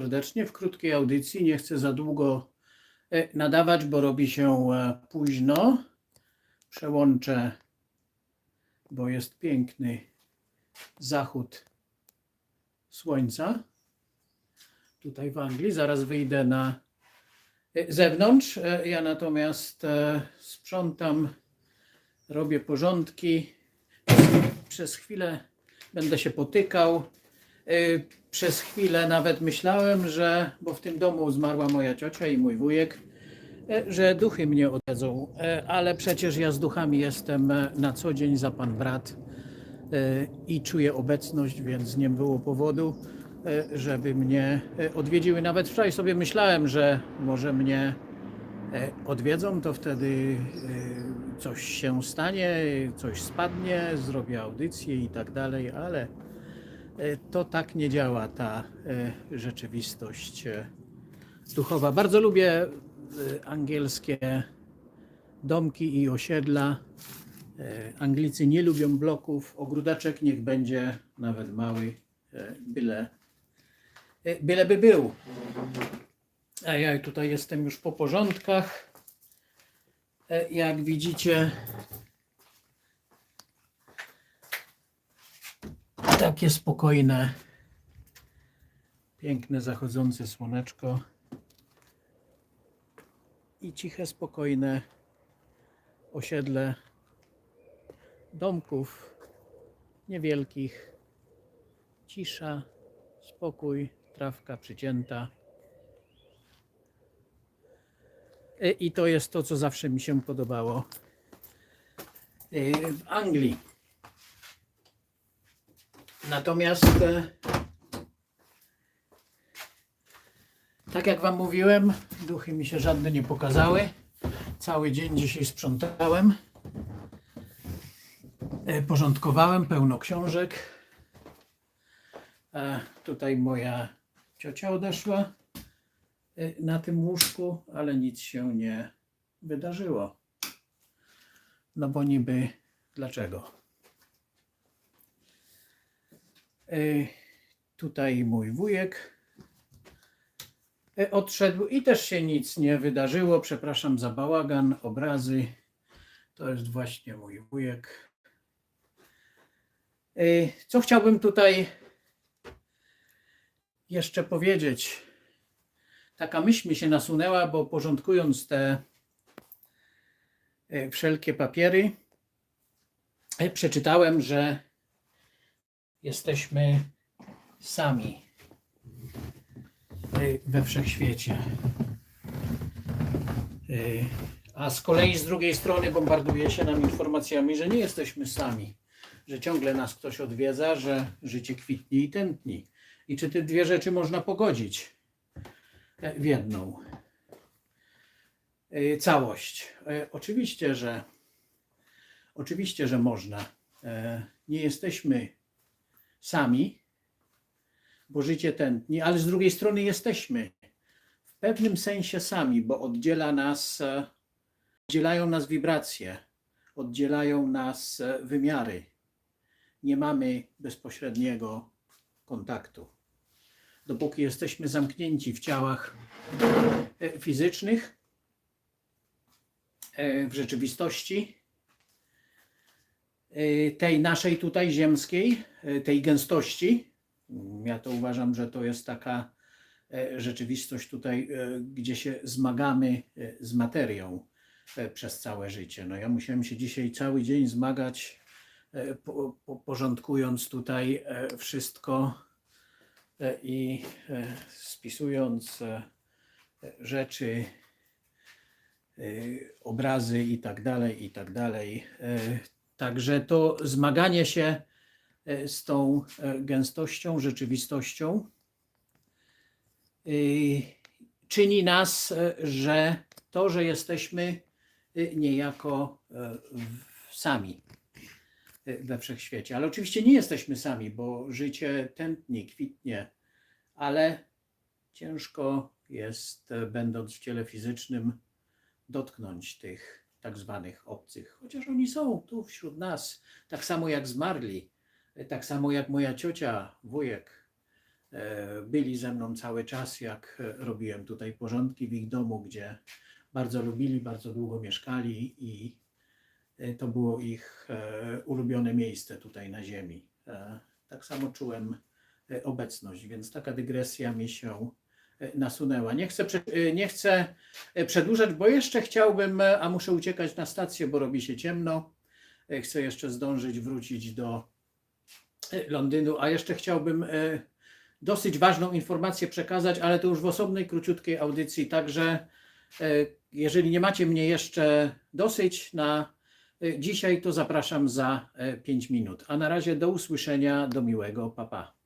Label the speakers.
Speaker 1: serdecznie w krótkiej audycji. Nie chcę za długo e, nadawać, bo robi się e, późno. Przełączę, bo jest piękny zachód słońca. Tutaj w Anglii. Zaraz wyjdę na e, zewnątrz. Ja natomiast sprzątam, robię porządki. Przez chwilę będę się potykał. Przez chwilę nawet myślałem, że, bo w tym domu zmarła moja ciocia i mój wujek, y, że duchy mnie odwiedzą, Y, ale przecież ja z duchami jestem y, na co dzień za pan brat i czuję obecność, więc nie było powodu, żeby mnie odwiedziły. Nawet wczoraj sobie myślałem, że może mnie e, odwiedzą, to wtedy coś się stanie, coś spadnie, zrobię audycję i tak dalej, ale e, to tak nie działa ta e, rzeczywistość e, duchowa. Bardzo lubię e, angielskie domki i osiedla. E, Anglicy nie lubią bloków. Ogródeczek niech będzie nawet mały, e, byle, e, byleby był. A ja tutaj jestem już po porządkach. E, Jak widzicie, takie spokojne, piękne zachodzące słoneczko i ciche, spokojne osiedle domków niewielkich. Cisza, spokój, trawka przycięta. E, I to jest to, co zawsze mi się podobało e, w Anglii. Natomiast, e, tak jak Wam mówiłem, duchy mi się żadne nie pokazały. Cały dzień dzisiaj sprzątałem. E, Porządkowałem pełno książek. E, Tutaj moja ciocia odeszła na tym łóżku, ale nic się nie wydarzyło. No bo niby dlaczego? Tutaj mój wujek y, odszedł i też się nic nie wydarzyło. Przepraszam za bałagan, obrazy. To jest właśnie mój wujek. Y, Co chciałbym tutaj jeszcze powiedzieć? taka myśl mi się nasunęła, bo porządkując te e, wszelkie papiery, e, przeczytałem, że jesteśmy sami e, we wszechświecie. E, A z kolei z drugiej strony bombarduje się nam informacjami, że nie jesteśmy sami, że ciągle nas ktoś odwiedza, że życie kwitnie i tętni. I czy te dwie rzeczy można pogodzić? w jedną y, całość. Oczywiście, że oczywiście, że można. Nie jesteśmy sami, bo życie tętni, ale z drugiej strony jesteśmy w pewnym sensie sami, bo oddziela nas, e, oddzielają nas wibracje, oddzielają nas e, wymiary. Nie mamy bezpośredniego kontaktu dopóki jesteśmy zamknięci w ciałach e, fizycznych, w rzeczywistości, tej naszej tutaj ziemskiej, e, tej gęstości. Ja to uważam, że to jest taka e, rzeczywistość tutaj, gdzie się zmagamy z materią przez całe życie. No ja musiałem się dzisiaj cały dzień zmagać, po- po- porządkując tutaj wszystko i spisując rzeczy, obrazy i tak dalej, i tak dalej. Także to zmaganie się e, z tą e, gęstością, rzeczywistością y, czyni nas, e, że to, że jesteśmy y, niejako sami we wszechświecie. Ale oczywiście nie jesteśmy sami, bo życie tętni, kwitnie, ale ciężko jest, będąc w ciele fizycznym, dotknąć tych tak zwanych obcych, chociaż oni są tu wśród nas, tak samo jak zmarli, e, tak samo jak moja ciocia, wujek, e, byli ze mną cały czas, jak e, robiłem tutaj porządki w ich domu, gdzie bardzo lubili, bardzo długo mieszkali i to było ich ulubione miejsce tutaj na ziemi. Tak samo czułem obecność, więc taka dygresja mi się nasunęła. Nie chcę, e, nie chcę e, przedłużać, bo jeszcze chciałbym, e, a muszę uciekać na stację, bo robi się ciemno. E, Chcę jeszcze zdążyć wrócić do e, Londynu, a jeszcze chciałbym e, dosyć ważną informację przekazać, ale to już w osobnej, króciutkiej audycji. Także e, jeżeli nie macie mnie jeszcze dosyć na e, dzisiaj, to zapraszam za 5 minut. A na razie do usłyszenia, do miłego, papa. Pa.